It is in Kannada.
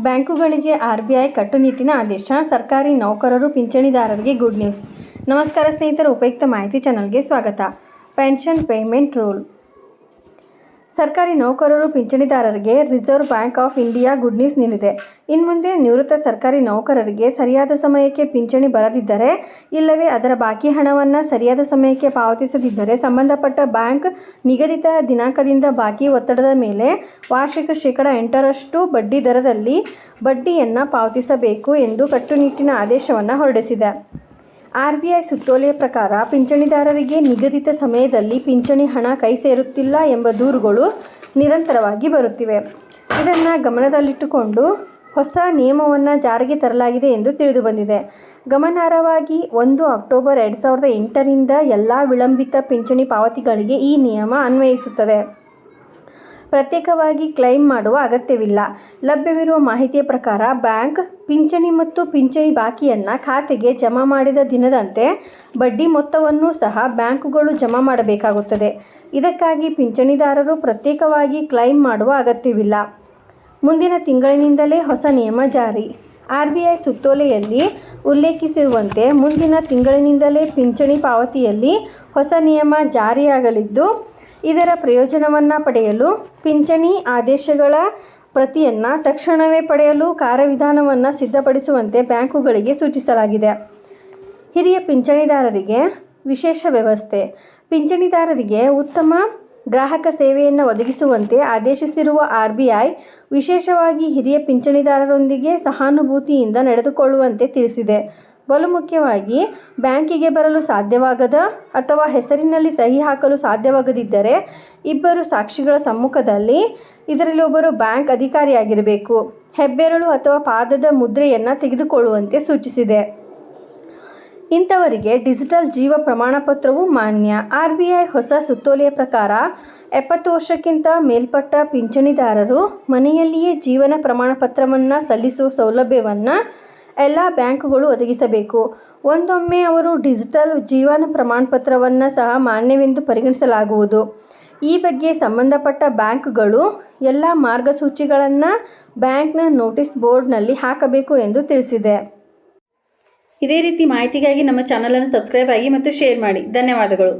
ಬ್ಯಾಂಕುಗಳಿಗೆ ಆರ್ ಬಿ ಐ ಕಟ್ಟುನಿಟ್ಟಿನ ಆದೇಶ ಸರ್ಕಾರಿ ನೌಕರರು ಪಿಂಚಣಿದಾರರಿಗೆ ಗುಡ್ ನ್ಯೂಸ್. ನಮಸ್ಕಾರ ಸ್ನೇಹಿತರು, ಉಪಯುಕ್ತ ಮಾಹಿತಿ ಚಾನಲ್ಗೆ ಸ್ವಾಗತ. Pension payment rule. ಸರ್ಕಾರಿ ನೌಕರರು ಪಿಂಚಣಿದಾರರಿಗೆ Reserve Bank of India good news ನೀಡಿದೆ. ಇನ್ಮುಂದೆ ನಿವೃತ್ತ ಸರ್ಕಾರಿ ನೌಕರರಿಗೆ ಸರಿಯಾದ ಸಮಯಕ್ಕೆ ಪಿಂಚಣಿ ಬರದಿದ್ದರೆ, ಇಲ್ಲವೇ ಅದರ ಬಾಕಿ ಹಣವನ್ನು ಸರಿಯಾದ ಸಮಯಕ್ಕೆ ಪಾವತಿಸದಿದ್ದರೆ ಸಂಬಂಧಪಟ್ಟ ಬ್ಯಾಂಕ್ ನಿಗದಿತ ದಿನಾಂಕದಿಂದ ಬಾಕಿ ಒತ್ತಡದ ಮೇಲೆ ವಾರ್ಷಿಕ ಶೇಕಡ ಎಂಟರಷ್ಟು ಬಡ್ಡಿ ದರದಲ್ಲಿ ಬಡ್ಡಿಯನ್ನು ಪಾವತಿಸಬೇಕು ಎಂದು ಕಟ್ಟುನಿಟ್ಟಿನ ಆದೇಶವನ್ನು ಹೊರಡಿಸಿದೆ. ಆರ್ ಬಿ ಐ ಸುತ್ತೋಲೆಯ ಪ್ರಕಾರ ಪಿಂಚಣಿದಾರರಿಗೆ ನಿಗದಿತ ಸಮಯದಲ್ಲಿ ಪಿಂಚಣಿ ಹಣ ಕೈ ಸೇರುತ್ತಿಲ್ಲ ಎಂಬ ದೂರುಗಳು ನಿರಂತರವಾಗಿ ಬರುತ್ತಿವೆ. ಇದನ್ನು ಗಮನದಲ್ಲಿಟ್ಟುಕೊಂಡು ಹೊಸ ನಿಯಮವನ್ನು ಜಾರಿಗೆ ತರಲಾಗಿದೆ ಎಂದು ತಿಳಿದುಬಂದಿದೆ. ಗಮನಾರ್ಹವಾಗಿ ಒಂದು ಅಕ್ಟೋಬರ್ ಎರಡು ಸಾವಿರದ ಎಂಟರಿಂದ ಎಲ್ಲ ವಿಳಂಬಿತ ಪಿಂಚಣಿ ಪಾವತಿಗಳಿಗೆ ಈ ನಿಯಮ ಅನ್ವಯಿಸುತ್ತದೆ. ಪ್ರತ್ಯೇಕವಾಗಿ ಕ್ಲೈಮ್ ಮಾಡುವ ಅಗತ್ಯವಿಲ್ಲ. ಲಭ್ಯವಿರುವ ಮಾಹಿತಿಯ ಪ್ರಕಾರ ಬ್ಯಾಂಕ್ ಪಿಂಚಣಿ ಮತ್ತು ಪಿಂಚಣಿ ಬಾಕಿಯನ್ನು ಖಾತೆಗೆ ಜಮಾ ಮಾಡಿದ ದಿನದಂತೆ ಬಡ್ಡಿ ಮೊತ್ತವನ್ನು ಸಹ ಬ್ಯಾಂಕುಗಳು ಜಮಾ ಮಾಡಬೇಕಾಗುತ್ತದೆ. ಇದಕ್ಕಾಗಿ ಪಿಂಚಣಿದಾರರು ಪ್ರತ್ಯೇಕವಾಗಿ ಕ್ಲೈಮ್ ಮಾಡುವ ಅಗತ್ಯವಿಲ್ಲ. ಮುಂದಿನ ತಿಂಗಳಿನಿಂದಲೇ ಹೊಸ ನಿಯಮ ಜಾರಿ. ಆರ್ ಬಿ ಐ ಸುತ್ತೋಲೆಯಲ್ಲಿ ಉಲ್ಲೇಖಿಸಿರುವಂತೆ ಮುಂದಿನ ತಿಂಗಳಿನಿಂದಲೇ ಪಿಂಚಣಿ ಪಾವತಿಯಲ್ಲಿ ಹೊಸ ನಿಯಮ ಜಾರಿಯಾಗಲಿದ್ದು ಇದರ ಪ್ರಯೋಜನವನ್ನು ಪಡೆಯಲು ಪಿಂಚಣಿ ಆದೇಶಗಳ ಪ್ರತಿಯನ್ನು ತಕ್ಷಣವೇ ಪಡೆಯಲು ಕಾರ್ಯವಿಧಾನವನ್ನು ಸಿದ್ಧಪಡಿಸುವಂತೆ ಬ್ಯಾಂಕುಗಳಿಗೆ ಸೂಚಿಸಲಾಗಿದೆ. ಹಿರಿಯ ಪಿಂಚಣಿದಾರರಿಗೆ ವಿಶೇಷ ವ್ಯವಸ್ಥೆ. ಪಿಂಚಣಿದಾರರಿಗೆ ಉತ್ತಮ ಗ್ರಾಹಕ ಸೇವೆಯನ್ನು ಒದಗಿಸುವಂತೆ ಆದೇಶಿಸಿರುವ ಆರ್ ಬಿ ಐ ವಿಶೇಷವಾಗಿ ಹಿರಿಯ ಪಿಂಚಣಿದಾರರೊಂದಿಗೆ ಸಹಾನುಭೂತಿಯಿಂದ ನಡೆದುಕೊಳ್ಳುವಂತೆ ತಿಳಿಸಿದೆ. ಬಲು ಮುಖ್ಯವಾಗಿ ಬ್ಯಾಂಕಿಗೆ ಬರಲು ಸಾಧ್ಯವಾಗದ ಅಥವಾ ಹೆಸರಿನಲ್ಲಿ ಸಹಿ ಹಾಕಲು ಸಾಧ್ಯವಾಗದಿದ್ದರೆ ಇಬ್ಬರು ಸಾಕ್ಷಿಗಳ ಸಮ್ಮುಖದಲ್ಲಿ ಇದರಲ್ಲಿ ಒಬ್ಬರು ಬ್ಯಾಂಕ್ ಅಧಿಕಾರಿಯಾಗಿರಬೇಕು. ಹೆಬ್ಬೆರಳು ಅಥವಾ ಪಾದದ ಮುದ್ರೆಯನ್ನು ತೆಗೆದುಕೊಳ್ಳುವಂತೆ ಸೂಚಿಸಿದೆ. ಇಂಥವರಿಗೆ ಡಿಜಿಟಲ್ ಜೀವ ಪ್ರಮಾಣಪತ್ರವು ಮಾನ್ಯ. ಆರ್ ಬಿ ಐ ಹೊಸ ಸುತ್ತೋಲೆಯ ಪ್ರಕಾರ ಎಪ್ಪತ್ತು ವರ್ಷಕ್ಕಿಂತ ಮೇಲ್ಪಟ್ಟ ಪಿಂಚಣಿದಾರರು ಮನೆಯಲ್ಲಿಯೇ ಜೀವನ ಪ್ರಮಾಣಪತ್ರವನ್ನು ಸಲ್ಲಿಸುವ ಸೌಲಭ್ಯವನ್ನು ಎಲ್ಲ ಬ್ಯಾಂಕುಗಳು ಒದಗಿಸಬೇಕು. ಒಂದೊಮ್ಮೆ ಅವರು ಡಿಜಿಟಲ್ ಜೀವನ ಪ್ರಮಾಣಪತ್ರವನ್ನು ಸಹ ಮಾನ್ಯವೆಂದು ಪರಿಗಣಿಸಲಾಗುವುದು. ಈ ಬಗ್ಗೆ ಸಂಬಂಧಪಟ್ಟ ಬ್ಯಾಂಕ್ಗಳು ಎಲ್ಲ ಮಾರ್ಗಸೂಚಿಗಳನ್ನು ಬ್ಯಾಂಕ್ನ ನೋಟಿಸ್ ಬೋರ್ಡ್ನಲ್ಲಿ ಹಾಕಬೇಕು ಎಂದು ತಿಳಿಸಿದೆ. ಇದೇ ರೀತಿ ಮಾಹಿತಿಗಾಗಿ ನಮ್ಮ ಚಾನಲನ್ನು ಸಬ್ಸ್ಕ್ರೈಬ್ ಆಗಿ ಮತ್ತು ಶೇರ್ ಮಾಡಿ. ಧನ್ಯವಾದಗಳು.